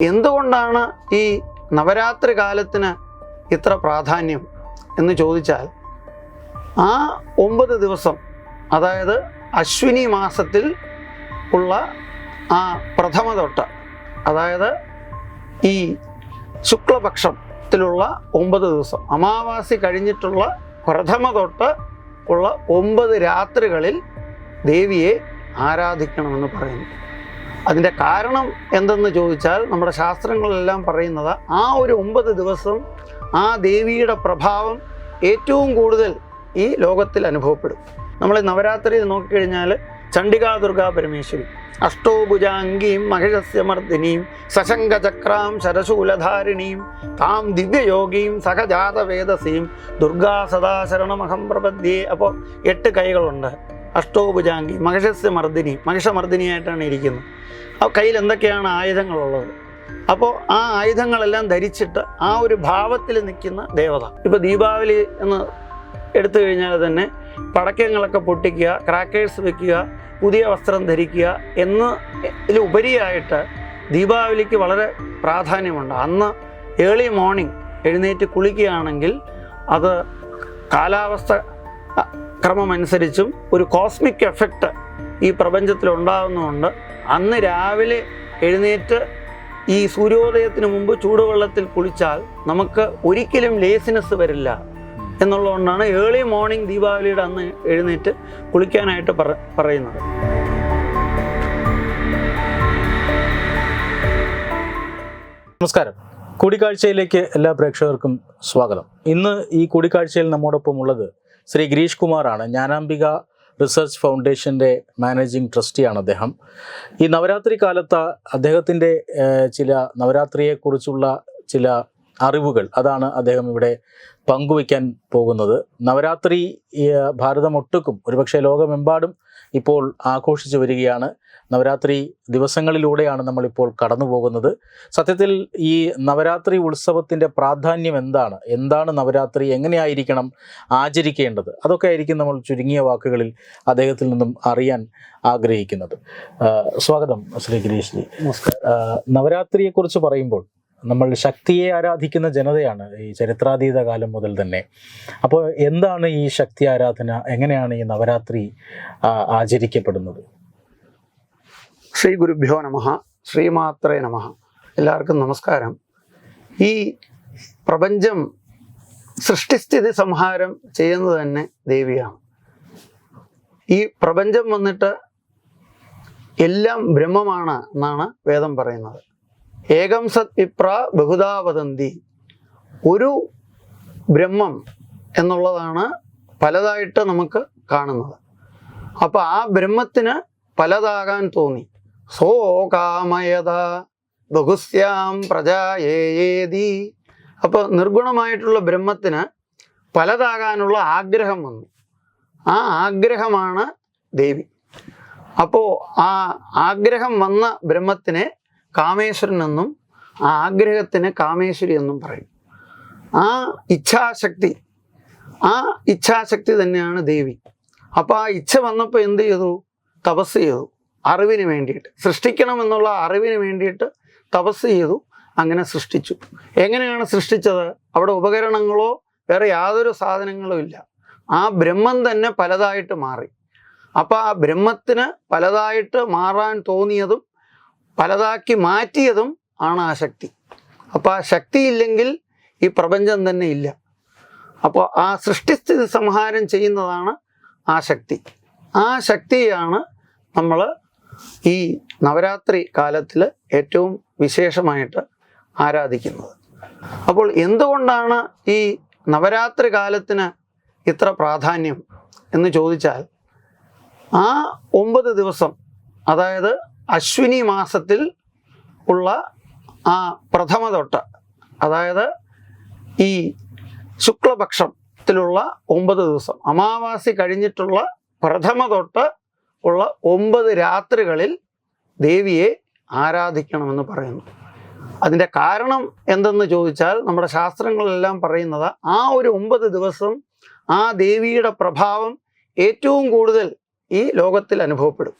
എന്തുകൊണ്ടാണ് ഈ നവരാത്രി കാലത്തിന് ഇത്ര പ്രാധാന്യം എന്ന് ചോദിച്ചാൽ ആ ഒമ്പത് ദിവസം അതായത് അശ്വിനി മാസത്തിൽ ഉള്ള ആ പ്രഥമ തൊട്ട് അതായത് ഈ ശുക്ലപക്ഷത്തിലുള്ള ഒമ്പത് ദിവസം അമാവാസി കഴിഞ്ഞിട്ടുള്ള പ്രഥമ തൊട്ട് ഉള്ള ഒമ്പത് രാത്രികളിൽ ദേവിയെ ആരാധിക്കണമെന്ന് പറയുന്നു. അതിന്റെ കാരണം എന്തെന്ന് ചോദിച്ചാൽ നമ്മുടെ ശാസ്ത്രങ്ങളെല്ലാം പറയുന്നത് ആ ഒരു ഒമ്പത് ദിവസം ആ ദേവിയുടെ പ്രഭാവം ഏറ്റവും കൂടുതൽ ഈ ലോകത്തിൽ അനുഭവപ്പെടും. നമ്മൾ നവരാത്രി നോക്കിക്കഴിഞ്ഞാൽ ചണ്ഡികാ ദുർഗാ പരമേശ്വരി. അഷ്ടോഭുജാംഗീം മഹിഷസ്യമർദ്ദിനീം സശങ്കചക്രാം ശരശൂലധാരിണീം താം ദിവ്യയോഗീം സഹജാതവേദസീം ദുർഗാ സദാശരണമഹം പ്രപദ്യേ അപ്പോൾ എട്ട് കൈകളുണ്ട്. അഷ്ടോഭുജാംഗി മഹിഷസ്യമർദ്ദിനി മഹിഷമർദ്ദിനിയായിട്ടാണ് ഇരിക്കുന്നത്. ആ കയ്യിൽ എന്തൊക്കെയാണ് ആയുധങ്ങളുള്ളത്? അപ്പോൾ ആ ആയുധങ്ങളെല്ലാം ധരിച്ചിട്ട് ആ ഒരു ഭാവത്തിൽ നിൽക്കുന്ന ദേവത. ഇപ്പോൾ ദീപാവലി എന്ന് എടുത്തു കഴിഞ്ഞാൽ തന്നെ പടക്കങ്ങളൊക്കെ പൊട്ടിക്കുക ക്രാക്കേഴ്സ് വെക്കുക പുതിയ വസ്ത്രം ധരിക്കുക എന്ന് ഇതിലുപരിയായിട്ട് ദീപാവലിക്ക് വളരെ പ്രാധാന്യമുണ്ട്. അന്ന് ഏർലി മോർണിംഗ് എഴുന്നേറ്റ് കുളിക്കുകയാണെങ്കിൽ അത് കാലാവസ്ഥ ക്രമമനുസരിച്ചും ഒരു കോസ്മിക് എഫക്റ്റ് ഈ പ്രപഞ്ചത്തിൽ ഉണ്ടാകുന്നതുകൊണ്ട് അന്ന് രാവിലെ എഴുന്നേറ്റ് ഈ സൂര്യോദയത്തിന് മുമ്പ് ചൂടുവെള്ളത്തിൽ കുളിച്ചാൽ നമുക്ക് ഒരിക്കലും ലേസിനെസ് വരില്ല. എന്നുള്ളതുകൊണ്ടാണ് ഏർലി മോർണിംഗ് ദീപാവലിയുടെ അന്ന് എഴുന്നേറ്റ് കുളിക്കാനായിട്ട് പറ പറയുന്നത്. നമസ്കാരം. കൂടിക്കാഴ്ചയിലേക്ക് എല്ലാ പ്രേക്ഷകർക്കും സ്വാഗതം. ഇന്ന് ഈ കൂടിക്കാഴ്ചയിൽ നമ്മോടൊപ്പം ഉള്ളത് ശ്രീ ഗിരീഷ് കുമാറാണ് ജ്ഞാനാംബിക റിസർച്ച് ഫൗണ്ടേഷന്റെ മാനേജിംഗ് ട്രസ്റ്റിയാണ് അദ്ദേഹം. ഈ നവരാത്രി കാലത്ത് അദ്ദേഹത്തിന്റെ ചില നവരാത്രിയെക്കുറിച്ചുള്ള ചില അറിവുകൾ അതാണ് അദ്ദേഹം ഇവിടെ പങ്കുവയ്ക്കാൻ പോകുന്നത്. നവരാത്രി ഭാരതമൊട്ടുക്കും ഭാരതം ഒരുപക്ഷെ ലോകമെമ്പാടും ഇപ്പോൾ ആഘോഷിച്ചു വരികയാണ്. നവരാത്രി ദിവസങ്ങളിലൂടെയാണ് നമ്മളിപ്പോൾ കടന്നു പോകുന്നത് സത്യത്തിൽ ഈ നവരാത്രി ഉത്സവത്തിന്റെ പ്രാധാന്യം എന്താണ്? എന്താണ് നവരാത്രി? എങ്ങനെയായിരിക്കണം ആചരിക്കേണ്ടത്? അതൊക്കെ ആയിരിക്കും നമ്മൾ ചുരുങ്ങിയ വാക്കുകളിൽ അദ്ദേഹത്തിൽ നിന്നും അറിയാൻ ആഗ്രഹിക്കുന്നത്. സ്വാഗതം ശ്രീ ഗിരീഷ് ജി നവരാത്രിയെക്കുറിച്ച് പറയുമ്പോൾ നമ്മൾ ശക്തിയെ ആരാധിക്കുന്ന ജനതയാണ് ഈ ചരിത്രാതീത കാലം മുതൽ തന്നെ. അപ്പോൾ എന്താണ് ഈ ശക്തി ആരാധന? എങ്ങനെയാണ് ഈ നവരാത്രി ആചരിക്കപ്പെടുന്നത്? ശ്രീ ഗുരുഭ്യോ നമ. ശ്രീമാത്രേ നമ. എല്ലാവർക്കും നമസ്കാരം. ഈ പ്രപഞ്ചം സൃഷ്ടിസ്ഥിതി സംഹാരം ചെയ്യുന്നത് തന്നെ ദേവിയാണ്. ഈ പ്രപഞ്ചം വന്നിട്ട് എല്ലാം ബ്രഹ്മമാണ് എന്നാണ് വേദം പറയുന്നത്. ഏകം സത് വിപ്ര ബഹുധാ വദന്തി. ഒരു ബ്രഹ്മം എന്നുള്ളതാണ് പലതായിട്ട് നമുക്ക് കാണുന്നത്. അപ്പോൾ ആ ബ്രഹ്മത്തിന് പലതാകാൻ തോന്നി. സോ കാമയത ബഹുസ്യാം പ്രജായേതി അപ്പോൾ നിർഗുണമായിട്ടുള്ള ബ്രഹ്മത്തിന് പലതാകാനുള്ള ആഗ്രഹം വന്നു. ആ ആഗ്രഹമാണ് ദേവി. അപ്പോൾ ആ ആഗ്രഹം വന്ന ബ്രഹ്മത്തിനെ കാമേശ്വരൻ എന്നും ആ ആഗ്രഹത്തിന് കാമേശ്വരി എന്നും പറയും. ആ ഇച്ഛാശക്തി ആ ഇച്ഛാശക്തി തന്നെയാണ് ദേവി. അപ്പോൾ ആ ഇച്ഛ വന്നപ്പോൾ എന്ത് ചെയ്തു? തപസ് ചെയ്തു. അറിവിന് വേണ്ടിയിട്ട് സൃഷ്ടിക്കണം എന്നുള്ള അറിവിന് വേണ്ടിയിട്ട് തപസ് ചെയ്തു അങ്ങനെ സൃഷ്ടിച്ചു. എങ്ങനെയാണ് സൃഷ്ടിച്ചത്? അവിടെ ഉപകരണങ്ങളോ വേറെ യാതൊരു സാധനങ്ങളോ ഇല്ല. ആ ബ്രഹ്മം തന്നെ പലതായിട്ട് മാറി. അപ്പോൾ ആ ബ്രഹ്മത്തിന് പലതായിട്ട് മാറാൻ തോന്നിയതും പലതാക്കി മാറ്റിയതും ആണ് ആ ശക്തി. അപ്പോൾ ആ ശക്തി ഇല്ലെങ്കിൽ ഈ പ്രപഞ്ചം തന്നെ ഇല്ല. അപ്പോൾ ആ സൃഷ്ടിസ്ഥിതി സംഹാരം ചെയ്യുന്നതാണ് ആ ശക്തി. ആ ശക്തിയാണ് നമ്മൾ ഈ നവരാത്രി കാലത്തിൽ ഏറ്റവും വിശേഷമായിട്ട് ആരാധിക്കുന്നത്. അപ്പോൾ എന്തുകൊണ്ടാണ് ഈ നവരാത്രി കാലത്തിന് ഇത്ര പ്രാധാന്യം എന്ന് ചോദിച്ചാൽ ആ ഒമ്പത് ദിവസം അതായത് അശ്വിനി മാസത്തിൽ ഉള്ള ആ പ്രഥമ തൊട്ട് അതായത് ഈ ശുക്ലപക്ഷത്തിലുള്ള ഒമ്പത് ദിവസം അമാവാസി കഴിഞ്ഞിട്ടുള്ള പ്രഥമ തൊട്ട് ഉള്ള ഒമ്പത് രാത്രികളിൽ ദേവിയെ ആരാധിക്കണമെന്ന് പറയുന്നു. അതിന്റെ കാരണം എന്തെന്ന് ചോദിച്ചാൽ നമ്മുടെ ശാസ്ത്രങ്ങളെല്ലാം പറയുന്നത് ആ ഒരു ഒമ്പത് ദിവസം ആ ദേവിയുടെ പ്രഭാവം ഏറ്റവും കൂടുതൽ ഈ ലോകത്തിൽ അനുഭവപ്പെടും.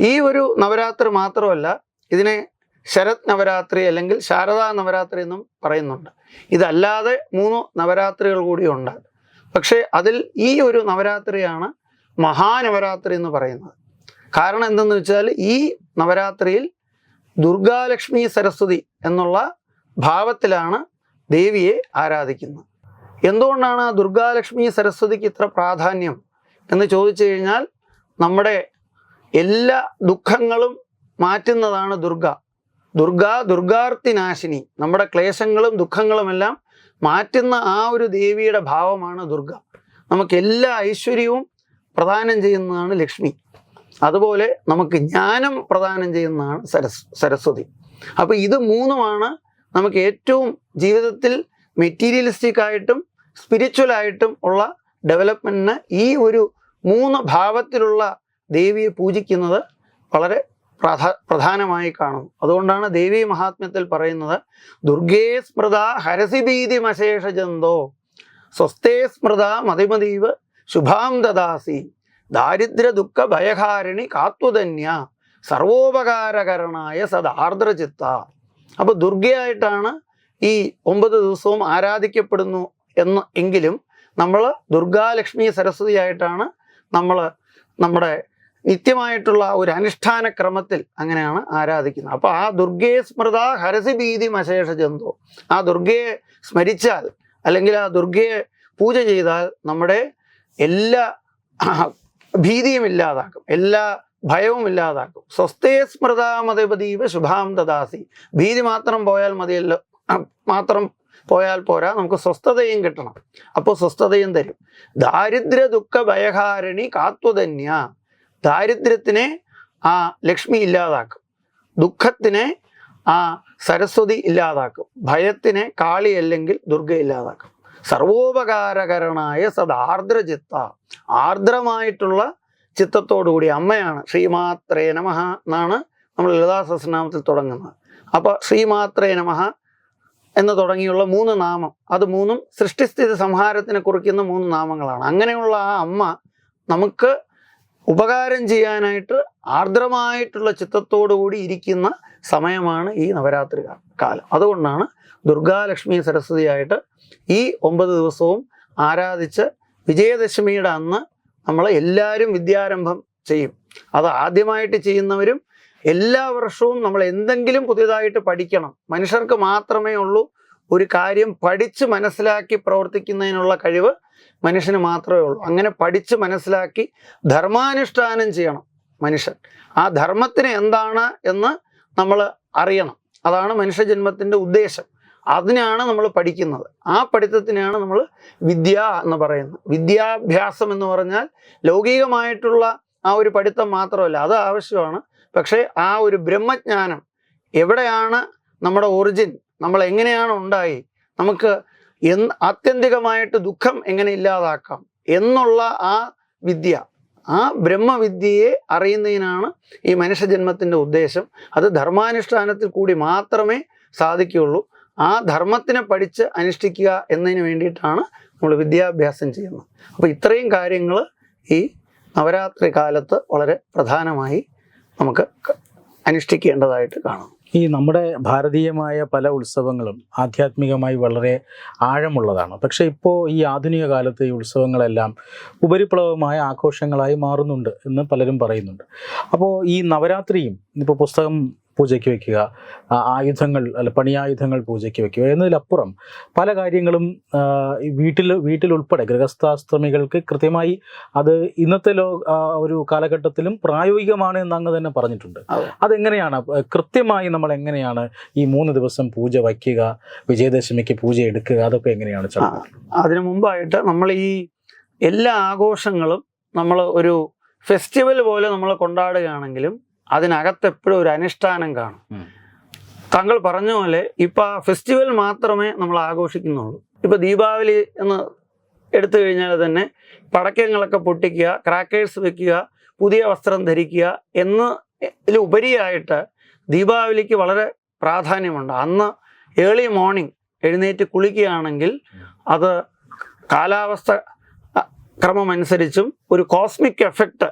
ഈ ഒരു നവരാത്രി മാത്രമല്ല ഇതിനെ ശരത് നവരാത്രി അല്ലെങ്കിൽ ശാരദാ നവരാത്രി എന്നും പറയുന്നുണ്ട്. ഇതല്ലാതെ മൂന്ന് നവരാത്രികൾ കൂടിയുണ്ട് പക്ഷേ അതിൽ ഈ ഒരു നവരാത്രിയാണ് മഹാനവരാത്രി എന്ന് പറയുന്നത്. കാരണം എന്തെന്ന് വെച്ചാൽ ഈ നവരാത്രിയിൽ ദുർഗാലക്ഷ്മി സരസ്വതി എന്നുള്ള ഭാവത്തിലാണ് ദേവിയെ ആരാധിക്കുന്നത്. എന്തുകൊണ്ടാണ് ദുർഗാലക്ഷ്മി സരസ്വതിക്ക് ഇത്ര പ്രാധാന്യം എന്ന് ചോദിച്ചു കഴിഞ്ഞാൽ നമ്മുടെ എല്ലാ ദുഃഖങ്ങളും മാറ്റുന്നതാണ് ദുർഗ. ദുർഗ ദുർഗാർത്തിനാശിനി നമ്മുടെ ക്ലേശങ്ങളും ദുഃഖങ്ങളുമെല്ലാം മാറ്റുന്ന ആ ഒരു ദേവിയുടെ ഭാവമാണ് ദുർഗ. നമുക്ക് എല്ലാ ഐശ്വര്യവും പ്രദാനം ചെയ്യുന്നതാണ് ലക്ഷ്മി. അതുപോലെ നമുക്ക് ജ്ഞാനം പ്രദാനം ചെയ്യുന്നതാണ് സരസ് സരസ്വതി. അപ്പോൾ ഇത് മൂന്നുമാണ് നമുക്ക് ഏറ്റവും ജീവിതത്തിൽ മെറ്റീരിയലിസ്റ്റിക് ആയിട്ടും സ്പിരിച്വൽ ആയിട്ടും ഉള്ള ഡെവലപ്മെന്റിന് ഈ ഒരു മൂന്ന് ഭാവത്തിലുള്ള ദേവിയെ പൂജിക്കുന്നത് വളരെ പ്രധാ പ്രധാനമായി കാണുന്നു. അതുകൊണ്ടാണ് ദേവി മഹാത്മ്യത്തിൽ പറയുന്നത് ദുർഗേ സ്മൃത ഹരസിഭീതി മശേഷജന്തോ സ്വസ്തേ സ്മൃത മതിമതീവ് ശുഭാം ദദാസി. ദാരിദ്ര്യ ദുഃഖ ഭയഹാരിണി കാത്വധന്യ സർവോപകാരകരണായ സദാർദ്രചിത്ത. അപ്പോൾ ദുർഗയായിട്ടാണ് ഈ ഒമ്പത് ദിവസവും ആരാധിക്കപ്പെടുന്നു എന്ന് എങ്കിലും നമ്മൾ ദുർഗാലക്ഷ്മി സരസ്വതിയായിട്ടാണ് നമ്മൾ നമ്മുടെ നിത്യമായിട്ടുള്ള ഒരു അനുഷ്ഠാന ക്രമത്തിൽ അങ്ങനെയാണ് ആരാധിക്കുന്നത്. അപ്പോൾ ആ ദുർഗയെ സ്മൃത ഹരസി ഭീതി മശേഷ ജന്തു. ആ ദുർഗയെ സ്മരിച്ചാൽ അല്ലെങ്കിൽ ആ ദുർഗയെ പൂജ ചെയ്താൽ നമ്മുടെ എല്ലാ ഭീതിയും ഇല്ലാതാക്കും എല്ലാ ഭയവും ഇല്ലാതാക്കും. സ്വസ്ഥേ സ്മൃതാമതപതീവ ശുഭാം ദദാസി. ഭീതി മാത്രം പോയാൽ മതിയല്ലോ മാത്രം പോയാൽ പോരാ നമുക്ക് സ്വസ്ഥതയും കിട്ടണം. അപ്പോൾ സ്വസ്ഥതയും തരും. ദാരിദ്ര്യ ദുഃഖ ഭയഹാരണി കാത്വധന്യ. ദാരിദ്ര്യത്തിനെ ആ ലക്ഷ്മി ഇല്ലാതാക്കും. ദുഃഖത്തിനെ ആ സരസ്വതി ഇല്ലാതാക്കും. ഭയത്തിനെ കാളി അല്ലെങ്കിൽ ദുർഗ ഇല്ലാതാക്കും. സർവോപകാരകരനായ സദാർദ്രചിത്ത ആർദ്രമായിട്ടുള്ള ചിത്തത്തോടുകൂടി അമ്മയാണ് ശ്രീമാത്രേ നമഃ എന്നാണ് നമ്മൾ ലളിതാ സഹസ്രനാമത്തിൽ തുടങ്ങുന്നത്. അപ്പോൾ ശ്രീമാത്രേ നമഃ എന്ന് തുടങ്ങിയുള്ള മൂന്ന് നാമം അത് മൂന്നും സൃഷ്ടിസ്ഥിതി സംഹാരത്തിനെ കുറിക്കുന്ന മൂന്ന് നാമങ്ങളാണ്. അങ്ങനെയുള്ള ആ അമ്മ നമുക്ക് ഉപകാരം ചെയ്യാനായിട്ട് ആർദ്രമായിട്ടുള്ള ചിത്തത്തോടുകൂടി ഇരിക്കുന്ന സമയമാണ് ഈ നവരാത്രി കാലം. അതുകൊണ്ടാണ് ദുർഗാലക്ഷ്മി സരസ്വതിയായിട്ട് ഈ ഒമ്പത് ദിവസവും ആരാധിച്ച് വിജയദശമിയുടെ അന്ന് നമ്മൾ എല്ലാവരും വിദ്യാരംഭം ചെയ്യും. അത് ആദ്യമായിട്ട് ചെയ്യുന്നവരും എല്ലാ വർഷവും നമ്മൾ എന്തെങ്കിലും പുതിയതായിട്ട് പഠിക്കണം. മനുഷ്യർക്ക് മാത്രമേ ഉള്ളൂ ഒരു കാര്യം പഠിച്ച് മനസ്സിലാക്കി പ്രവർത്തിക്കുന്നതിനുള്ള കഴിവ് മനുഷ്യന് മാത്രമേ ഉള്ളൂ. അങ്ങനെ പഠിച്ച് മനസ്സിലാക്കി ധർമാനുഷ്ഠാനം ചെയ്യണം മനുഷ്യൻ. ആ ധർമ്മത്തിന് എന്താണ് എന്ന് നമ്മൾ അറിയണം. അതാണ് മനുഷ്യജന്മത്തിന്റെ ഉദ്ദേശം. അതിനാണ് നമ്മൾ പഠിക്കുന്നത്. ആ പഠിത്തത്തിനാണ് നമ്മൾ വിദ്യ എന്ന് പറയുന്നത്. വിദ്യാഭ്യാസം എന്ന് പറഞ്ഞാൽ ലൗകികമായിട്ടുള്ള ആ ഒരു പഠിത്തം മാത്രമല്ല അത് ആവശ്യമാണ്. പക്ഷേ ആ ഒരു ബ്രഹ്മജ്ഞാനം എവിടെയാണ് നമ്മുടെ ഒറിജിൻ നമ്മൾ എങ്ങനെയാണ് ഉണ്ടായി? നമുക്ക് എന്ന് ആത്യന്തികമായിട്ട് ദുഃഖം എങ്ങനെ ഇല്ലാതാക്കാം എന്നുള്ള ആ വിദ്യ ആ ബ്രഹ്മവിദ്യയെ അറിയുന്നതിനാണ് ഈ മനുഷ്യജന്മത്തിന്റെ ഉദ്ദേശം. അത് ധർമാനുഷ്ഠാനത്തിൽ കൂടി മാത്രമേ സാധിക്കുകയുള്ളൂ. ആ ധർമ്മത്തിനെ പഠിച്ച് അനുഷ്ഠിക്കുക എന്നതിന് വേണ്ടിയിട്ടാണ് നമ്മൾ വിദ്യാഭ്യാസം ചെയ്യുന്നത്. അപ്പോൾ ഇത്രയും കാര്യങ്ങൾ ഈ നവരാത്രി കാലത്ത് വളരെ പ്രധാനമായി നമുക്ക് അനുഷ്ഠിക്കേണ്ടതായിട്ട് കാണാം ഈ നമ്മുടെ ഭാരതീയമായ പല ഉത്സവങ്ങളും ആധ്യാത്മികമായി വളരെ ആഴമുള്ളതാണ്. പക്ഷേ ഇപ്പോൾ ഈ ആധുനിക കാലത്ത് ഈ ഉത്സവങ്ങളെല്ലാം ഉപരിപ്ലവമായ ആഘോഷങ്ങളായി മാറുന്നുണ്ട് എന്ന് പലരും പറയുന്നുണ്ട്. അപ്പോൾ ഈ നവരാത്രിയും ഇപ്പോൾ പുസ്തകം പൂജയ്ക്ക് വെക്കുക ആയുധങ്ങൾ അല്ല പണിയായുധങ്ങൾ പൂജയ്ക്ക് വെക്കുക എന്നതിലപ്പുറം പല കാര്യങ്ങളും വീട്ടിൽ വീട്ടിലുൾപ്പെടെ ഗൃഹസ്ഥാശ്രമികൾക്ക് കൃത്യമായി അത് ഇന്നത്തെ ലോ ഒരു കാലഘട്ടത്തിലും പ്രായോഗികമാണ് എന്ന് അങ്ങ് തന്നെ പറഞ്ഞിട്ടുണ്ട് അതെ. അതെങ്ങനെയാണ് കൃത്യമായി നമ്മൾ എങ്ങനെയാണ് ഈ മൂന്ന് ദിവസം പൂജ വയ്ക്കുക വിജയദശമിക്ക് പൂജ എടുക്കുക അതൊക്കെ എങ്ങനെയാണ് അതിനു മുമ്പായിട്ട് നമ്മൾ ഈ എല്ലാ ആഘോഷങ്ങളും നമ്മൾ ഒരു ഫെസ്റ്റിവൽ പോലെ നമ്മൾ കൊണ്ടാടുകയാണെങ്കിലും അതിനകത്ത് എപ്പോഴും ഒരു അനുഷ്ഠാനം കാണും. താങ്കൾ പറഞ്ഞ പോലെ ഇപ്പൊ ആ ഫെസ്റ്റിവൽ മാത്രമേ നമ്മൾ ആഘോഷിക്കുന്നുള്ളൂ. ഇപ്പൊ ദീപാവലി എന്ന് എടുത്തു കഴിഞ്ഞാൽ തന്നെ പടക്കങ്ങളൊക്കെ പൊട്ടിക്കുക ക്രാക്കേഴ്സ് വെക്കുക പുതിയ വസ്ത്രം ധരിക്കുക എന്ന് ഉപരിയായിട്ട് ദീപാവലിക്ക് വളരെ പ്രാധാന്യമുണ്ട്. അന്ന് ഏർലി മോർണിംഗ് എഴുന്നേറ്റ് കുളിക്കുകയാണെങ്കിൽ അത് കാലാവസ്ഥ ക്രമമനുസരിച്ചും ഒരു കോസ്മിക് എഫക്റ്റ്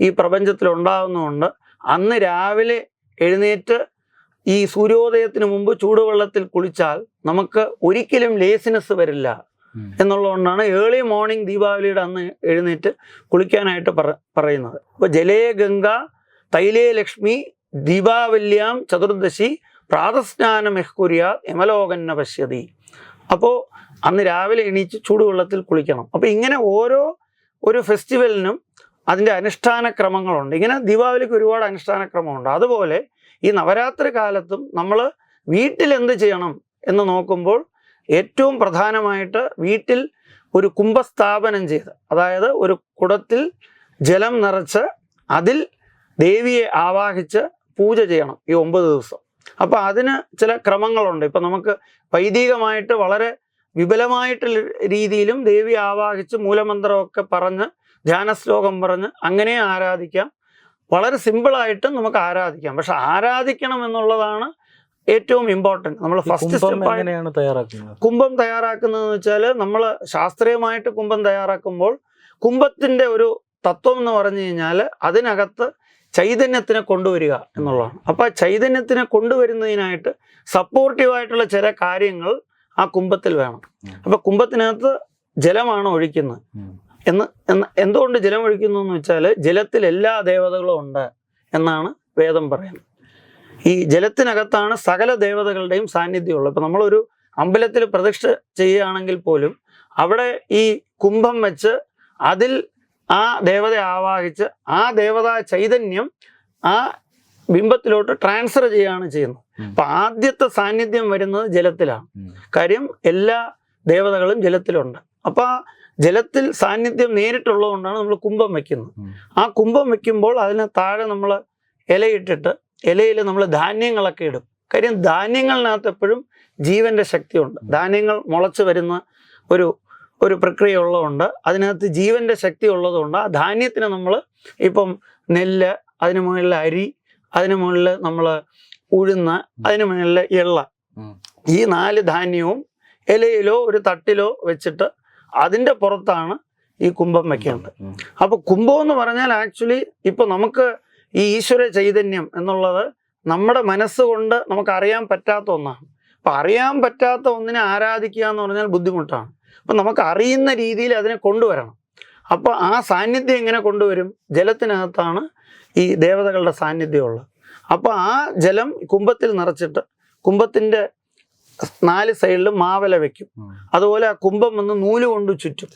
ഈ പ്രപഞ്ചത്തിൽ ഉണ്ടാകുന്നതുകൊണ്ട് അന്ന് രാവിലെ എഴുന്നേറ്റ് ഈ സൂര്യോദയത്തിന് മുമ്പ് ചൂടുവെള്ളത്തിൽ കുളിച്ചാൽ നമുക്ക് ഒരിക്കലും ലേസിനെസ് വരില്ല. എന്നുള്ളതുകൊണ്ടാണ് ഏർലി മോർണിംഗ് ദീപാവലിയുടെ അന്ന് എഴുന്നേറ്റ് കുളിക്കാനായിട്ട് പറ പറയുന്നത്. അപ്പോൾ ജലേ ഗംഗ തൈലേ ലക്ഷ്മി ദീപാവല്യാം ചതുർദശി പ്രാതസ്നാനം എഹ്കുര്യ യമലോകന്ന പശ്യതി. അപ്പോൾ അന്ന് രാവിലെ എണീച്ച് ചൂടുവെള്ളത്തിൽ കുളിക്കണം. അപ്പോൾ ഇങ്ങനെ ഓരോ ഒരു ഫെസ്റ്റിവലിനും അതിന്റെ അനുഷ്ഠാന ക്രമങ്ങളുണ്ട് ഇങ്ങനെ ദീപാവലിക്ക് ഒരുപാട് അനുഷ്ഠാന ക്രമമുണ്ട് അതുപോലെ ഈ നവരാത്രി കാലത്തും നമ്മൾ വീട്ടിൽ എന്ത് ചെയ്യണം എന്ന് നോക്കുമ്പോൾ ഏറ്റവും പ്രധാനമായിട്ട് വീട്ടിൽ ഒരു കുംഭസ്ഥാപനം ചെയ്ത് അതായത് ഒരു കുടത്തിൽ ജലം നിറച്ച് അതിൽ ദേവിയെ ആവാഹിച്ച് പൂജ ചെയ്യണം ഈ ഒമ്പത് ദിവസം. അപ്പോൾ അതിന് ചില ക്രമങ്ങളുണ്ട്. ഇപ്പം നമുക്ക് വൈദികമായിട്ട് വളരെ വിപുലമായിട്ടുള്ള രീതിയിലും ദേവി ആവാഹിച്ച് മൂലമന്ത്രമൊക്കെ പറഞ്ഞ് ധ്യാനശ്ലോകം പറഞ്ഞ് അങ്ങനെ ആരാധിക്കാം. വളരെ സിമ്പിളായിട്ടും നമുക്ക് ആരാധിക്കാം. പക്ഷെ ആരാധിക്കണം എന്നുള്ളതാണ് ഏറ്റവും ഇമ്പോർട്ടന്റ്. നമ്മൾ ഫസ്റ്റ് സ്റ്റെപ്പ് എങ്ങനെയാണ് തയ്യാറാക്കുന്നത്? കുംഭം തയ്യാറാക്കുന്നതെന്ന് വെച്ചാൽ നമ്മൾ ശാസ്ത്രീയമായിട്ട് കുംഭം തയ്യാറാക്കുമ്പോൾ കുംഭത്തിന്റെ ഒരു തത്വം എന്ന് പറഞ്ഞു കഴിഞ്ഞാൽ അതിനകത്ത് ചൈതന്യത്തിനെ കൊണ്ടുവരിക എന്നുള്ളതാണ്. അപ്പോൾ ആ ചൈതന്യത്തിനെ കൊണ്ടുവരുന്നതിനായിട്ട് സപ്പോർട്ടീവായിട്ടുള്ള ചില കാര്യങ്ങൾ ആ കുംഭത്തിൽ വേണം. അപ്പോൾ കുംഭത്തിനകത്ത് ജലമാണ് ഒഴിക്കുന്നത്. എന്ന് എന്ന് എന്തുകൊണ്ട് ജലം ഒഴിക്കുന്നു എന്ന് വെച്ചാൽ ജലത്തിൽ എല്ലാ ദേവതകളും ഉണ്ട് എന്നാണ് വേദം പറയുന്നത്. ഈ ജലത്തിനകത്താണ് സകല ദേവതകളുടെയും സാന്നിധ്യം ഉള്ളത് ഇപ്പം നമ്മളൊരു അമ്പലത്തിൽ പ്രതിഷ്ഠ ചെയ്യുകയാണെങ്കിൽ പോലും അവിടെ ഈ കുംഭം വെച്ച് അതിൽ ആ ദേവതയെ ആവാഹിച്ച് ആ ദേവതാ ചൈതന്യം ആ ബിംബത്തിലോട്ട് ട്രാൻസ്ഫർ ചെയ്യുകയാണ് ചെയ്യുന്നത്. അപ്പം ആദ്യത്തെ സാന്നിധ്യം വരുന്നത് ജലത്തിലാണ്. കാര്യം എല്ലാ ദേവതകളും ജലത്തിലുണ്ട്. അപ്പോൾ ആ ജലത്തിൽ സാന്നിധ്യം നേരിട്ടുള്ളതുകൊണ്ടാണ് നമ്മൾ കുംഭം വെക്കുന്നത്. ആ കുംഭം വെക്കുമ്പോൾ അതിന് താഴെ നമ്മൾ ഇലയിട്ടിട്ട് ഇലയിൽ നമ്മൾ ധാന്യങ്ങളൊക്കെ ഇടും. കാര്യം ധാന്യങ്ങളിനകത്ത് എപ്പോഴും ജീവന്റെ ശക്തിയുണ്ട്. ധാന്യങ്ങൾ മുളച്ചു വരുന്ന ഒരു ഒരു പ്രക്രിയ ഉള്ളതുകൊണ്ട് അതിനകത്ത് ജീവന്റെ ശക്തി ഉള്ളതുകൊണ്ട് ആ ധാന്യത്തിന് നമ്മൾ ഇപ്പം നെല്ല് അതിന് മുകളിൽ അരി അതിന് മുകളിൽ നമ്മൾ ഉഴുന്ന് അതിന് മുകളിൽ എള്ള ഈ നാല് ധാന്യവും ഇലയിലോ ഒരു തട്ടിലോ വെച്ചിട്ട് അതിന്റെ പുറത്താണ് ഈ കുംഭം വെക്കേണ്ടത് അപ്പോൾ അപ്പൊ കുംഭം എന്ന് പറഞ്ഞാൽ ആക്ച്വലി ഇപ്പൊ നമുക്ക് ഈ ഈശ്വര ചൈതന്യം എന്നുള്ളത് നമ്മുടെ മനസ്സുകൊണ്ട് നമുക്ക് അറിയാൻ പറ്റാത്ത ഒന്നാണ്. അപ്പൊ അറിയാൻ പറ്റാത്ത ഒന്നിനെ ആരാധിക്കുക എന്ന് പറഞ്ഞാൽ ബുദ്ധിമുട്ടാണ്. അപ്പൊ നമുക്ക് അറിയുന്ന രീതിയിൽ അതിനെ കൊണ്ടുവരണം. അപ്പൊ ആ സാന്നിധ്യം എങ്ങനെ കൊണ്ടുവരും? ജലത്തിനകത്താണ് ഈ ദേവതകളുടെ സാന്നിധ്യമുള്ളത്. അപ്പൊ ആ ജലം കുംഭത്തിൽ നിറച്ചിട്ട് കുംഭത്തിന്റെ നാല് സൈഡിലും മാവല വെക്കും. അതുപോലെ ആ കുംഭം വന്ന് നൂൽ കൊണ്ട് ചുറ്റും.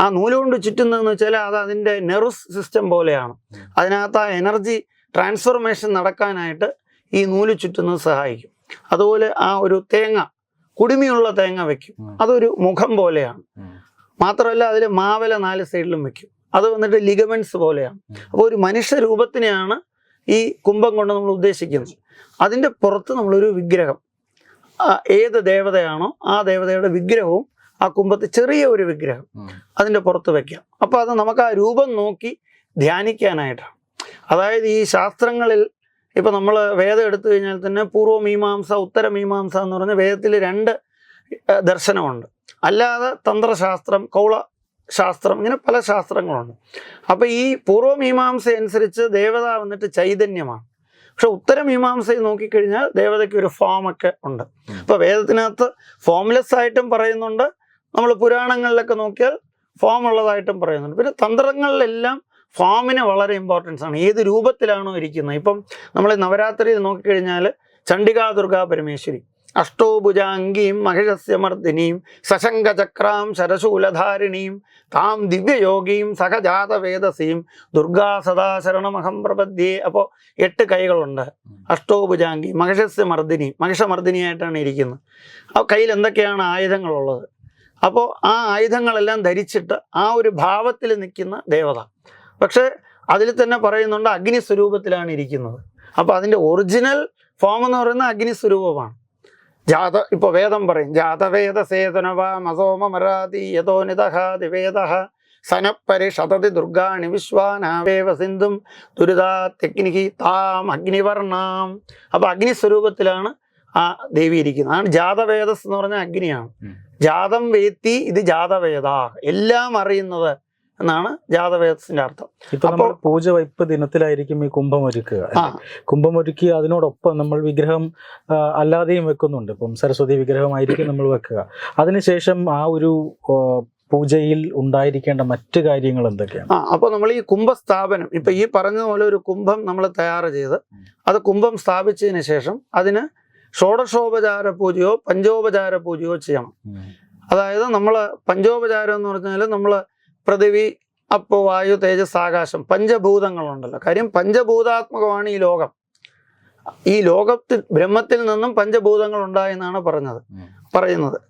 ആ നൂൽ കൊണ്ട് ചുറ്റുന്നതെന്ന് വെച്ചാൽ അത് അതിന്റെ നെർവസ് സിസ്റ്റം പോലെയാണ്. അതിനകത്ത് ആ എനർജി ട്രാൻസ്ഫോർമേഷൻ നടക്കാനായിട്ട് ഈ നൂൽ ചുറ്റുന്നത് സഹായിക്കും. അതുപോലെ ആ ഒരു തേങ്ങ കുടുമിയുള്ള തേങ്ങ വെക്കും. അതൊരു മുഖം പോലെയാണ്. മാത്രമല്ല അതിൽ മാവല നാല് സൈഡിലും വെക്കും. അത് വന്നിട്ട് ലിഗമെന്റ്സ് പോലെയാണ്. അപ്പോൾ ഒരു മനുഷ്യ രൂപത്തിനെയാണ് ഈ കുംഭം കൊണ്ട് നമ്മൾ ഉദ്ദേശിക്കുന്നത്. അതിന്റെ പുറത്ത് നമ്മളൊരു വിഗ്രഹം. ഏത് ദേവതയാണോ ആ ദേവതയുടെ വിഗ്രഹവും ആ കുംഭത്ത് ചെറിയ ഒരു വിഗ്രഹം. അതിന്റെ പുറത്ത് വയ്ക്കാം. അപ്പോൾ അത് നമുക്ക് ആ രൂപം നോക്കി ധ്യാനിക്കാനായിട്ടാണ്. അതായത് ഈ ശാസ്ത്രങ്ങളിൽ ഇപ്പം നമ്മൾ വേദം എടുത്തു കഴിഞ്ഞാൽ തന്നെ പൂർവമീമാംസ ഉത്തരമീമാംസ എന്ന് പറഞ്ഞ വേദത്തിൽ രണ്ട് ദർശനമുണ്ട്. അല്ലാതെ തന്ത്രശാസ്ത്രം കൗള ശാസ്ത്രം ഇങ്ങനെ പല ശാസ്ത്രങ്ങളുണ്ട്. അപ്പോൾ ഈ പൂർവമീമാംസ അനുസരിച്ച് ദേവത വന്നിട്ട് ചൈതന്യമാണ്. പക്ഷെ ഉത്തരമീമാംസയിൽ നോക്കിക്കഴിഞ്ഞാൽ ദേവതയ്ക്ക് ഒരു ഫോമൊക്കെ ഉണ്ട്. അപ്പോൾ വേദത്തിനകത്ത് ഫോംലെസ് ആയിട്ടും പറയുന്നുണ്ട്. നമ്മൾ പുരാണങ്ങളിലൊക്കെ നോക്കിയാൽ ഫോം ഉള്ളതായിട്ടും പറയുന്നുണ്ട്. പിന്നെ തന്ത്രങ്ങളിലെല്ലാം ഫോമിന് വളരെ ഇമ്പോർട്ടൻസ് ആണ്. ഏത് രൂപത്തിലാണോ ഇരിക്കുന്നത്. ഇപ്പം നമ്മൾ നവരാത്രിയിൽ നോക്കിക്കഴിഞ്ഞാൽ ചണ്ഡികാ ദുർഗാ പരമേശ്വരി. അഷ്ടോഭുജാംഗീം മഹിഷസ്യമർദ്ദിനീം സശങ്കചക്രാം ശരശൂലധാരിണീം താം ദിവ്യയോഗീം സഹജാതവേദസീം ദുർഗാ സദാശരണമഹം പ്രപദ്ധ്യേ പ്രപദ്യേ. അപ്പോൾ എട്ട് കൈകളുണ്ട്. അഷ്ടോഭുജാംഗി മഹിഷസ്യമർദ്ദിനി മഹിഷമർദ്ദിനിയായിട്ടാണ് ഇരിക്കുന്നത്. ആ കയ്യിൽ എന്തൊക്കെയാണ് ആയുധങ്ങളുള്ളത്? അപ്പോൾ ആ ആയുധങ്ങളെല്ലാം ധരിച്ചിട്ട് ആ ഒരു ഭാവത്തിൽ നിൽക്കുന്ന ദേവത. പക്ഷേ അതിൽ തന്നെ പറയുന്നുണ്ട് അഗ്നി സ്വരൂപത്തിലാണ് ഇരിക്കുന്നത്. അപ്പോൾ അതിന്റെ ഒറിജിനൽ ഫോം എന്ന് പറയുന്നത് അഗ്നി സ്വരൂപമാണ് ജാത ഇപ്പോൾ വേദം പറയും ജാതവേദ സേതനവ മസോമ മരാതി യഥോ നിതഹാതിവേദ സനപ്പരിഷതതി ദുർഗാണി വിശ്വാനാവേവ സിന്ധും ദുരിതാത്യഗ്നിഹി താം അഗ്നിവർണാം അപ്പോൾ അഗ്നിസ്വരൂപത്തിലാണ് ആ ദേവി ഇരിക്കുന്നത്. ആണ് ജാതവേദസ് എന്ന് പറഞ്ഞാൽ അഗ്നിയാണ്. ജാതം വേത്തി ഇത് ജാതവേദ. എല്ലാം അറിയുന്നത് എന്നാണ് ജാതവേദത്തിന്റെ അർത്ഥം. ഇപ്പൊ നമ്മൾ പൂജ വയ്പ് ദിനത്തിലായിരിക്കും ഈ കുംഭം ഒരുക്കുക. കുംഭം ഒരുക്കി അതിനോടൊപ്പം നമ്മൾ വിഗ്രഹം അല്ലാതെയും വെക്കുന്നുണ്ട്. ഇപ്പം സരസ്വതി വിഗ്രഹമായിരിക്കും നമ്മൾ വെക്കുക. അതിനുശേഷം ആ ഒരു പൂജയിൽ ഉണ്ടായിരിക്കേണ്ട മറ്റു കാര്യങ്ങൾ എന്തൊക്കെയാണ്? ആ അപ്പോൾ നമ്മൾ ഈ കുംഭസ്ഥാപനം ഇപ്പൊ ഈ പറഞ്ഞതുപോലെ ഒരു കുംഭം നമ്മൾ തയ്യാർ ചെയ്ത് അത് കുംഭം സ്ഥാപിച്ചതിന് ശേഷം അതിന് ഷോഡശോപചാര പൂജയോ പഞ്ചോപചാര പൂജയോ ചെയ്യണം. അതായത് നമ്മൾ പഞ്ചോപചാരം എന്ന് പറഞ്ഞാൽ നമ്മൾ പൃഥിവി അപ്പോൾ വായു തേജസ് ആകാശം പഞ്ചഭൂതങ്ങളുണ്ടല്ലോ. കാര്യം പഞ്ചഭൂതാത്മകമാണ് ഈ ലോകം. ഈ ലോകത്തിൽ ബ്രഹ്മത്തിൽ നിന്നും പഞ്ചഭൂതങ്ങൾ ഉണ്ടായെന്നാണ് പറഞ്ഞത്. പറയുന്നത്.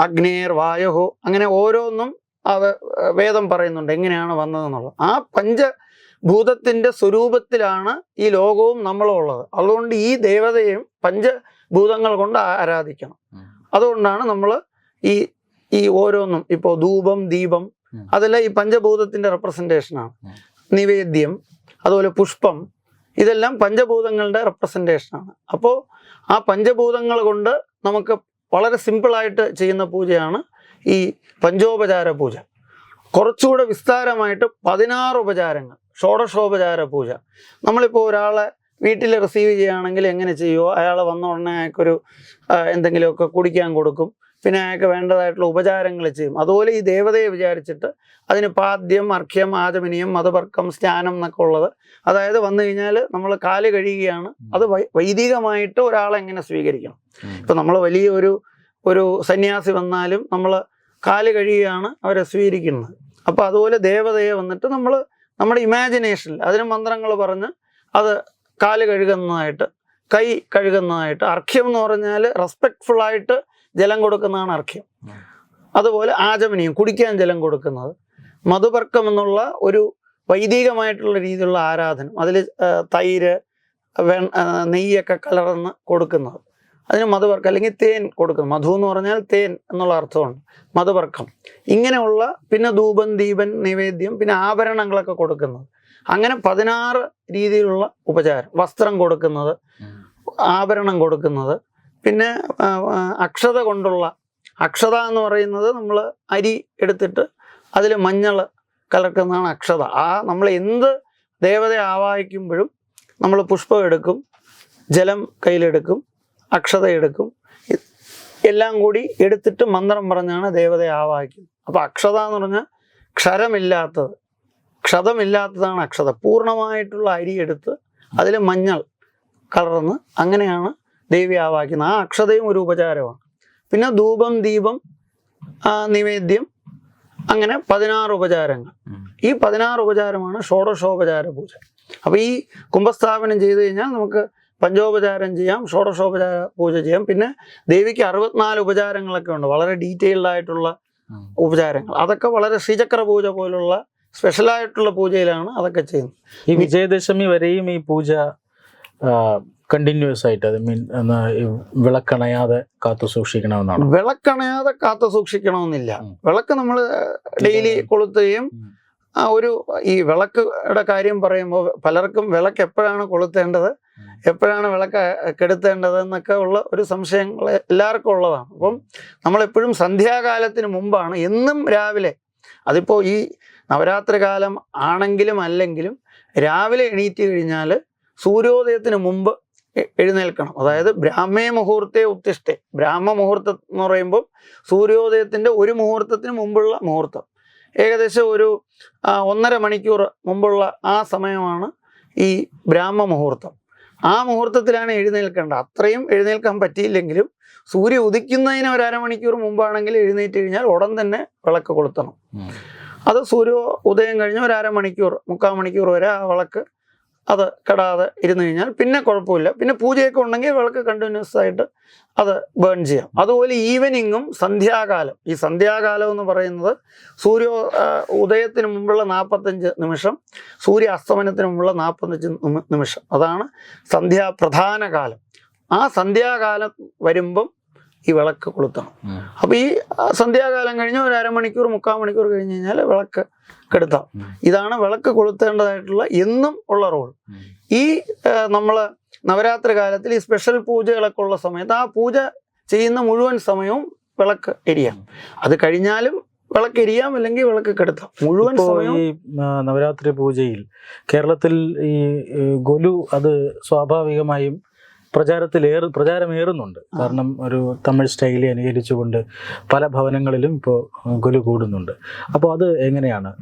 അഗ്നേർ വായുഹോ അങ്ങനെ ഓരോന്നും അത് വേദം പറയുന്നുണ്ട് എങ്ങനെയാണ് വന്നതെന്നുള്ളത്. ആ പഞ്ചഭൂതത്തിന്റെ സ്വരൂപത്തിലാണ് ഈ ലോകവും നമ്മളും ഉള്ളത്. അതുകൊണ്ട് ഈ ദേവതയും പഞ്ചഭൂതങ്ങൾ കൊണ്ട് ആരാധിക്കണം. അതുകൊണ്ടാണ് നമ്മൾ ഈ ഈ ഓരോന്നും ഇപ്പോൾ ധൂപം ദീപം. അതെല്ലാം ഈ പഞ്ചഭൂതത്തിന്റെ റെപ്രസെന്റേഷനാണ് ആണ്. നിവേദ്യം അതുപോലെ പുഷ്പം ഇതെല്ലാം പഞ്ചഭൂതങ്ങളുടെ റെപ്രസെന്റേഷനാണ് അപ്പോൾ ആ പഞ്ചഭൂതങ്ങൾ കൊണ്ട് നമുക്ക് വളരെ സിമ്പിളായിട്ട് ചെയ്യുന്ന പൂജയാണ് ഈ പഞ്ചോപചാര പൂജ. കുറച്ചുകൂടെ വിസ്താരമായിട്ട് പതിനാറ് ഉപചാരങ്ങൾ ഷോഡശോപചാര പൂജ. നമ്മളിപ്പോൾ ഒരാളെ വീട്ടിൽ റിസീവ് ചെയ്യുകയാണെങ്കിൽ എങ്ങനെ ചെയ്യുമോ അയാൾ വന്ന ഉടനെ അയാൾക്കൊരു എന്തെങ്കിലുമൊക്കെ കുടിക്കാൻ കൊടുക്കും. പിന്നെ അയാൾക്ക് വേണ്ടതായിട്ടുള്ള ഉപചാരങ്ങൾ ചെയ്യും. അതുപോലെ ഈ ദേവതയെ വിചാരിച്ചിട്ട് അതിന് പാദ്യം അർഘ്യം ആചമനീയം മതപർക്കം സ്നാനം എന്നൊക്കെ ഉള്ളത്. അതായത് വന്നു കഴിഞ്ഞാൽ നമ്മൾ കാൽ കഴുകുകയാണ് അത് വൈദികമായിട്ട് ഒരാളെങ്ങനെ സ്വീകരിക്കണം. ഇപ്പം നമ്മൾ വലിയ ഒരു ഒരു സന്യാസി വന്നാലും നമ്മൾ കാൽ കഴിയുകയാണ് അവരെ സ്വീകരിക്കുന്നത്. അപ്പോൾ അതുപോലെ ദേവതയെ വന്നിട്ട് നമ്മൾ നമ്മുടെ ഇമാജിനേഷനിൽ അതിന് മന്ത്രങ്ങൾ പറഞ്ഞ് അത് കാൽ കഴുകുന്നതായിട്ട് കൈ കഴുകുന്നതായിട്ട് അർഘ്യം എന്ന് പറഞ്ഞാൽ റെസ്പെക്ട്ഫുൾ ആയിട്ട് ജലം കൊടുക്കുന്നതാണ് അർഘ്യം. അതുപോലെ ആചമനീയം കുടിക്കാൻ ജലം കൊടുക്കുന്നത് മധുപർക്കം എന്നുള്ള ഒരു വൈദികമായിട്ടുള്ള രീതിയിലുള്ള ആരാധന അതിൽ തൈര് വെ നെയ്യൊക്കെ കലർന്ന് കൊടുക്കുന്നത്. അതിന് മധുവർക്കം അല്ലെങ്കിൽ തേൻ കൊടുക്കുന്നു മധു എന്ന് പറഞ്ഞാൽ തേൻ എന്നുള്ള അർത്ഥമുണ്ട്. മധുവർക്കം ഇങ്ങനെയുള്ള പിന്നെ ധൂപൻ ദീപൻ നിവേദ്യം പിന്നെ ആഭരണങ്ങളൊക്കെ കൊടുക്കുന്നത്. അങ്ങനെ പതിനാറ് രീതിയിലുള്ള ഉപചാരം. വസ്ത്രം കൊടുക്കുന്നത് ആഭരണം കൊടുക്കുന്നത് പിന്നെ അക്ഷത കൊണ്ടുള്ള അക്ഷത എന്ന് പറയുന്നത് നമ്മൾ അരി എടുത്തിട്ട് അതിൽ മഞ്ഞൾ കലർക്കുന്നതാണ് അക്ഷത. ആ നമ്മൾ എന്ത് ദേവതയെ ആവാഹിക്കുമ്പോഴും നമ്മൾ പുഷ്പം എടുക്കും ജലം കയ്യിലെടുക്കും അക്ഷത എടുക്കും എല്ലാം കൂടി എടുത്തിട്ട് മന്ത്രം പറഞ്ഞാണ് ദേവതയെ ആവാഹിക്കുന്നത്. അപ്പോൾ അക്ഷത എന്ന് പറഞ്ഞാൽ ക്ഷരമില്ലാത്തത്. ക്ഷതമില്ലാത്തതാണ് അക്ഷത. പൂർണമായിട്ടുള്ള അരി എടുത്ത് അതിൽ മഞ്ഞൾ കലർന്ന് അങ്ങനെയാണ് ദേവി ആവാക്കുന്ന ആ അക്ഷതയും ഒരു ഉപചാരമാണ് പിന്നെ ധൂപം ദീപം നിവേദ്യം അങ്ങനെ പതിനാറ് ഉപചാരങ്ങൾ. ഈ പതിനാറ് ഉപചാരമാണ് ഷോഡശോപചാര പൂജ. അപ്പോൾ ഈ കുംഭസ്ഥാപനം ചെയ്തു കഴിഞ്ഞാൽ നമുക്ക് പഞ്ചോപചാരം ചെയ്യാം ഷോഡശോപചാര പൂജ ചെയ്യാം. പിന്നെ ദേവിക്ക് അറുപത്തിനാല് ഉപചാരങ്ങളൊക്കെ ഉണ്ട്. വളരെ ഡീറ്റെയിൽഡ് ആയിട്ടുള്ള ഉപചാരങ്ങൾ. അതൊക്കെ വളരെ ശ്രീചക്ര പൂജ പോലുള്ള സ്പെഷ്യലായിട്ടുള്ള പൂജയിലാണ് അതൊക്കെ ചെയ്യുന്നത്. ഈ വിജയദശമി വരെയും ഈ പൂജ കണ്ടിന്യൂസ് ആയിട്ട് അത് മീൻ വിളക്കണയാതെ കാത്തു സൂക്ഷിക്കണമെന്നാണ്? വിളക്കണയാതെ കാത്തു സൂക്ഷിക്കണമെന്നില്ല. വിളക്ക് നമ്മൾ ഡെയിലി കൊളുത്തുകയും. ഒരു ഈ വിളക്കുടെ കാര്യം പറയുമ്പോൾ പലർക്കും വിളക്ക് എപ്പോഴാണ് കൊളുത്തേണ്ടത് എപ്പോഴാണ് വിളക്ക് കെടുത്തേണ്ടത് എന്നൊക്കെ ഉള്ള ഒരു സംശയങ്ങൾ എല്ലാവർക്കും ഉള്ളതാണ്. അപ്പം നമ്മളെപ്പോഴും സന്ധ്യാകാലത്തിന് മുമ്പാണ് എന്നും രാവിലെ അതിപ്പോൾ ഈ നവരാത്രി കാലം ആണെങ്കിലും അല്ലെങ്കിലും രാവിലെ എണീറ്റ് കഴിഞ്ഞാൽ സൂര്യോദയത്തിന് മുമ്പ് എഴുന്നേൽക്കണം. അതായത് ബ്രാഹ്മേ മുഹൂർത്തേ ഉത്തിഷ്ഠേ. ബ്രാഹ്മ മുഹൂർത്തം എന്ന് പറയുമ്പോൾ സൂര്യോദയത്തിന്റെ ഒരു മുഹൂർത്തത്തിന് മുമ്പുള്ള മുഹൂർത്തം. ഏകദേശം ഒരു ഒന്നര മണിക്കൂർ മുമ്പുള്ള ആ സമയമാണ് ഈ ബ്രാഹ്മ മുഹൂർത്തം. ആ മുഹൂർത്തത്തിലാണ് എഴുന്നേൽക്കേണ്ടത്. അത്രയും എഴുന്നേൽക്കാൻ പറ്റിയില്ലെങ്കിലും സൂര്യ ഉദിക്കുന്നതിന് ഒരു അരമണിക്കൂർ മുമ്പാണെങ്കിൽ എഴുന്നേറ്റ് കഴിഞ്ഞാൽ ഉടൻ തന്നെ വിളക്ക് കൊളുത്തണം. അത് സൂര്യ ഉദയം കഴിഞ്ഞ് ഒരു അരമണിക്കൂർ മുക്കാൽ മണിക്കൂർ വരെ ആ വിളക്ക് അത് കെടാതെ ഇരുന്ന് കഴിഞ്ഞാൽ പിന്നെ കുഴപ്പമില്ല. പിന്നെ പൂജയൊക്കെ ഉണ്ടെങ്കിൽ വിളക്ക് കണ്ടിന്യൂസ് ആയിട്ട് അത് ബേൺ ചെയ്യാം. അതുപോലെ ഈവനിങ്ങും സന്ധ്യാകാലം. ഈ സന്ധ്യാകാലം എന്ന് പറയുന്നത് സൂര്യ ഉദയത്തിന് മുമ്പുള്ള നാൽപ്പത്തഞ്ച് നിമിഷം സൂര്യ അസ്തമനത്തിന് മുമ്പുള്ള നാൽപ്പത്തഞ്ച് നിമി- നിമിഷം. അതാണ് സന്ധ്യാ പ്രധാന കാലം. ആ സന്ധ്യാകാലം വരുമ്പം ഈ വിളക്ക് കൊളുത്തണം. അപ്പോൾ ഈ സന്ധ്യാകാലം കഴിഞ്ഞ് ഒരു അരമണിക്കൂർ മുക്കാൽ മണിക്കൂർ കഴിഞ്ഞ് കഴിഞ്ഞാൽ വിളക്ക് കെടുത്താം. ഇതാണ് വിളക്ക് കൊളുത്തേണ്ടതായിട്ടുള്ള എന്നും ഉള്ള റോൾ. ഈ നമ്മൾ നവരാത്രി കാലത്തിൽ ഈ സ്പെഷ്യൽ പൂജകളൊക്കെ ഉള്ള സമയത്ത് ആ പൂജ ചെയ്യുന്ന മുഴുവൻ സമയവും വിളക്ക് എരിയാം. അത് കഴിഞ്ഞാലും വിളക്ക് എരിയാം അല്ലെങ്കിൽ വിളക്ക് കെടുത്താം. മുഴുവൻ ഈ നവരാത്രി പൂജയിൽ കേരളത്തിൽ ഈ ഗൊലു അത് സ്വാഭാവികമായും പ്രചാരത്തിലേറെ പ്രചാരമേറുന്നുണ്ട്. കാരണം ഒരു തമിഴ് സ്റ്റൈലി അനുകരിച്ചുകൊണ്ട് പല ഭവനങ്ങളിലും ഇപ്പോൾ ഗുലു കൂടുന്നുണ്ട്. അപ്പോൾ അത് എങ്ങനെയാണ്?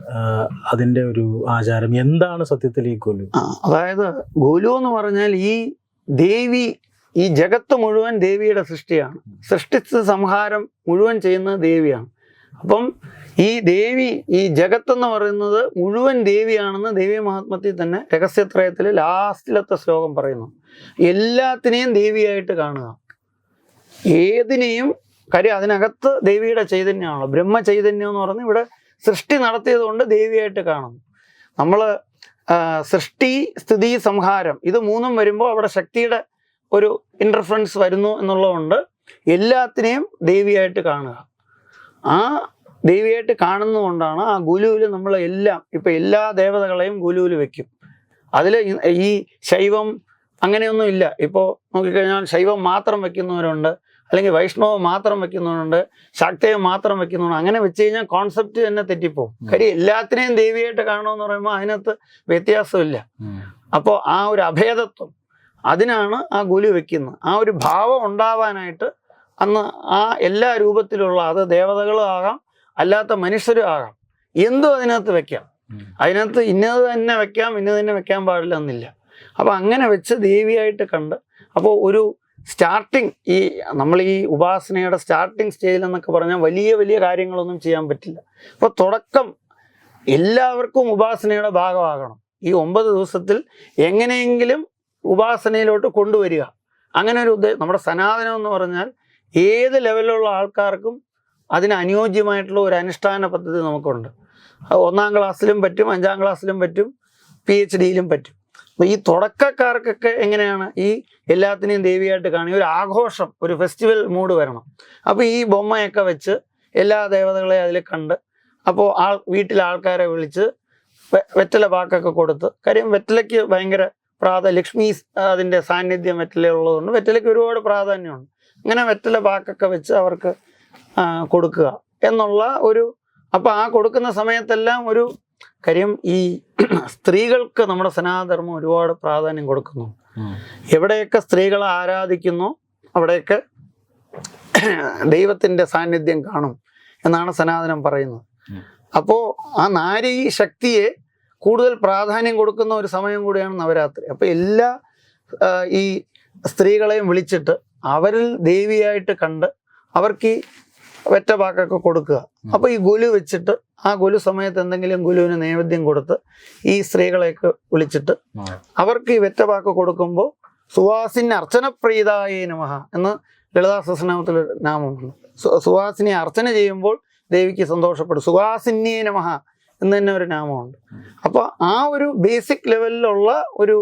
അതിന്റെ ഒരു ആചാരം എന്താണ് സത്യത്തിൽ ഈ ഗുലു? അതായത് ഗുലു എന്ന് പറഞ്ഞാൽ ഈ ദേവി ഈ ജഗത്ത് മുഴുവൻ ദേവിയുടെ സൃഷ്ടിയാണ്. സൃഷ്ടിച്ച് സംഹാരം മുഴുവൻ ചെയ്യുന്നത് ദേവിയാണ്. അപ്പം ഈ ദേവി ഈ ജഗത്ത് എന്ന് പറയുന്നത് മുഴുവൻ ദേവിയാണെന്ന് ദേവി മഹാത്മത്തിൽ തന്നെ രഹസ്യത്രയത്തിൽ ലാസ്റ്റിലത്തെ ശ്ലോകം പറയുന്നു. എല്ലാത്തിനെയും ദേവിയായിട്ട് കാണുക. ഏതിനെയും കാര്യം അതിനകത്ത് ദേവിയുടെ ചൈതന്യമാണല്ലോ. ബ്രഹ്മ ചൈതന്യം എന്ന് പറഞ്ഞ് ഇവിടെ സൃഷ്ടി നടത്തിയത് കൊണ്ട് ദേവിയായിട്ട് കാണുന്നു. നമ്മൾ സൃഷ്ടി സ്ഥിതി സംഹാരം ഇത് മൂന്നും വരുമ്പോൾ അവിടെ ശക്തിയുടെ ഒരു ഇന്റർഫറൻസ് വരുന്നു എന്നുള്ളതുകൊണ്ട് എല്ലാത്തിനെയും ദേവിയായിട്ട് കാണുക. ആ ദേവിയായിട്ട് കാണുന്നതുകൊണ്ടാണ് ആ ഗുലുവിൽ നമ്മൾ എല്ലാം ഇപ്പം എല്ലാ ദേവതകളെയും ഗുലുവിൽ വെക്കും. അതിൽ ഈ ശൈവം അങ്ങനെയൊന്നും ഇല്ല. ഇപ്പോൾ നോക്കിക്കഴിഞ്ഞാൽ ശൈവം മാത്രം വെക്കുന്നവരുണ്ട് അല്ലെങ്കിൽ വൈഷ്ണവ് മാത്രം വെക്കുന്നവരുണ്ട് ശാക്തേയം മാത്രം വെക്കുന്നവരുണ്ട്. അങ്ങനെ വെച്ച് കഴിഞ്ഞാൽ കോൺസെപ്റ്റ് തന്നെ തെറ്റിപ്പോവും. കാര്യം എല്ലാത്തിനെയും ദേവിയായിട്ട് കാണുമെന്ന് പറയുമ്പോൾ അതിനകത്ത് വ്യത്യാസമില്ല. അപ്പോൾ ആ ഒരു അഭേദത്വം അതിനാണ് ആ ഗുലു വെക്കുന്നത്. ആ ഒരു ഭാവം ഉണ്ടാവാനായിട്ട് അന്ന് ആ എല്ലാ രൂപത്തിലുള്ള അത് ദേവതകളും ആകാം അല്ലാത്ത മനുഷ്യരും ആകാം. എന്തും അതിനകത്ത് വെക്കാം. അതിനകത്ത് ഇന്നത് തന്നെ വെക്കാം ഇന്നത് തന്നെ വെക്കാൻ പാടില്ല എന്നില്ല. അപ്പോൾ അങ്ങനെ വെച്ച് ദേവിയായിട്ട് കണ്ട് അപ്പോൾ ഒരു സ്റ്റാർട്ടിങ് ഈ നമ്മൾ ഈ ഉപാസനയുടെ സ്റ്റാർട്ടിങ് സ്റ്റേജിൽ എന്നൊക്കെ പറഞ്ഞാൽ വലിയ വലിയ കാര്യങ്ങളൊന്നും ചെയ്യാൻ പറ്റില്ല. അപ്പോൾ തുടക്കം എല്ലാവർക്കും ഉപാസനയുടെ ഭാഗമാകണം. ഈ ഒമ്പത് ദിവസത്തിൽ എങ്ങനെയെങ്കിലും ഉപാസനയിലോട്ട് കൊണ്ടുവരിക. അങ്ങനെ ഒരു ഉദ്ദേശം നമ്മുടെ സനാതനം എന്ന് പറഞ്ഞാൽ ഏത് ലെവലിലുള്ള ആൾക്കാർക്കും അതിന് അനുയോജ്യമായിട്ടുള്ള ഒരു അനുഷ്ഠാന പദ്ധതി നമുക്കുണ്ട്. ഒന്നാം ക്ലാസ്സിലും പറ്റും അഞ്ചാം ക്ലാസ്സിലും പറ്റും പി എച്ച് ഡിയിലും പറ്റും. അപ്പോൾ ഈ തുടക്കക്കാർക്കൊക്കെ എങ്ങനെയാണ്? ഈ എല്ലാത്തിനെയും ദേവിയായിട്ട് കാണി ഒരു ആഘോഷം ഒരു ഫെസ്റ്റിവൽ മൂഡ് വരണം. അപ്പോൾ ഈ ബൊമ്മയൊക്കെ വെച്ച് എല്ലാ ദേവതകളെയും അതിൽ കണ്ട് അപ്പോൾ ആൾ വീട്ടിലെ ആൾക്കാരെ വിളിച്ച് വെറ്റല പാക്കൊക്കെ കൊടുത്ത് കാര്യം വെറ്റിലയ്ക്ക് ഭയങ്കര പ്രാധാ ലക്ഷ്മി അതിന്റെ സാന്നിധ്യം വെറ്റില ഉള്ളതുകൊണ്ട് വെറ്റിലയ്ക്ക് ഒരുപാട് പ്രാധാന്യമുണ്ട്. അങ്ങനെ വെറ്റില പാക്കൊക്കെ വെച്ച് അവർക്ക് കൊടുക്കുക എന്നുള്ള ഒരു അപ്പോൾ ആ കൊടുക്കുന്ന സമയത്തെല്ലാം ഒരു കാര്യം ഈ സ്ത്രീകൾക്ക് നമ്മുടെ സനാതധർമ്മം ഒരുപാട് പ്രാധാന്യം കൊടുക്കുന്നു. എവിടെയൊക്കെ സ്ത്രീകളെ ആരാധിക്കുന്നു അവിടെയൊക്കെ ദൈവത്തിന്റെ സാന്നിധ്യം കാണും എന്നാണ് സനാതനം പറയുന്നത്. അപ്പോൾ ആ നാരി ശക്തിയെ കൂടുതൽ പ്രാധാന്യം കൊടുക്കുന്ന ഒരു സമയം കൂടിയാണ് നവരാത്രി. അപ്പോൾ എല്ലാ ഈ സ്ത്രീകളെയും വിളിച്ചിട്ട് അവരിൽ ദേവിയായിട്ട് കണ്ട് അവർക്ക് ഈ വെറ്റപാക്കൊക്കെ കൊടുക്കുക. അപ്പോൾ ഈ ഗുലു വെച്ചിട്ട് ആ ഗുലു സമയത്ത് എന്തെങ്കിലും ഗുലുവിന് നൈവേദ്യം കൊടുത്ത് ഈ സ്ത്രീകളെയൊക്കെ വിളിച്ചിട്ട് അവർക്ക് ഈ വെറ്റ പാക്ക് കൊടുക്കുമ്പോൾ സുവാസിന് അർച്ചനപ്രീതായേ നമഃ എന്ന് ലളിതാ സഹസ്രനാമത്തിൽ നാമമുണ്ട് സുവാസിനെ അർച്ചന ചെയ്യുമ്പോൾ ദേവിക്ക് സന്തോഷപ്പെടും. സുവാസിന്യേ നമഃ എന്ന് തന്നെ ഒരു നാമമുണ്ട്. അപ്പോൾ ആ ഒരു ബേസിക് ലെവലിലുള്ള ഒരു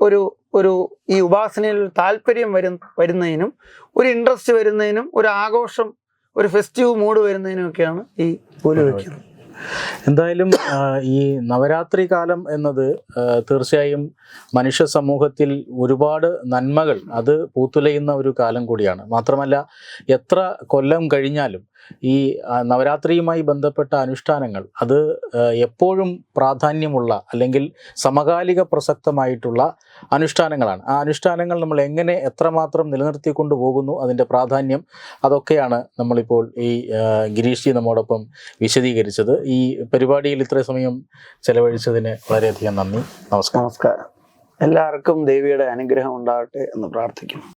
ഒരു ഒരു ഈ ഉപാസനയിൽ താല്പര്യം വരും വരുന്നതിനും ഒരു ഇൻട്രസ്റ്റ് വരുന്നതിനും ഒരു ആഘോഷം ഒരു ഫെസ്റ്റീവ് മൂഡ് വരുന്നതിനൊക്കെയാണ് ഈ പൂല വയ്ക്കുന്നത്. എന്തായാലും ഈ നവരാത്രി കാലം എന്നത് തീർച്ചയായും മനുഷ്യ സമൂഹത്തിൽ ഒരുപാട് നന്മകൾ അത് പൂത്തുലയുന്ന ഒരു കാലം കൂടിയാണ്. മാത്രമല്ല എത്ര കൊല്ലം കഴിഞ്ഞാലും ഈ നവരാത്രിയുമായി ബന്ധപ്പെട്ട അനുഷ്ഠാനങ്ങൾ അത് എപ്പോഴും പ്രാധാന്യമുള്ള അല്ലെങ്കിൽ സമകാലിക പ്രസക്തമായിട്ടുള്ള അനുഷ്ഠാനങ്ങളാണ്. ആ അനുഷ്ഠാനങ്ങൾ നമ്മൾ എങ്ങനെ എത്രമാത്രം നിലനിർത്തിക്കൊണ്ട് പോകുന്നു അതിന്റെ പ്രാധാന്യം അതൊക്കെയാണ് നമ്മളിപ്പോൾ ഈ ഗിരീഷ് ജി നമ്മോടൊപ്പം വിശദീകരിച്ചത്. ഈ പരിപാടിയിൽ ഇത്ര സമയം ചെലവഴിച്ചതിന് വളരെയധികം നന്ദി. നമസ്കാരം. നമസ്കാരം. എല്ലാവർക്കും ദേവിയുടെ അനുഗ്രഹം ഉണ്ടാകട്ടെ എന്ന് പ്രാർത്ഥിക്കുന്നു.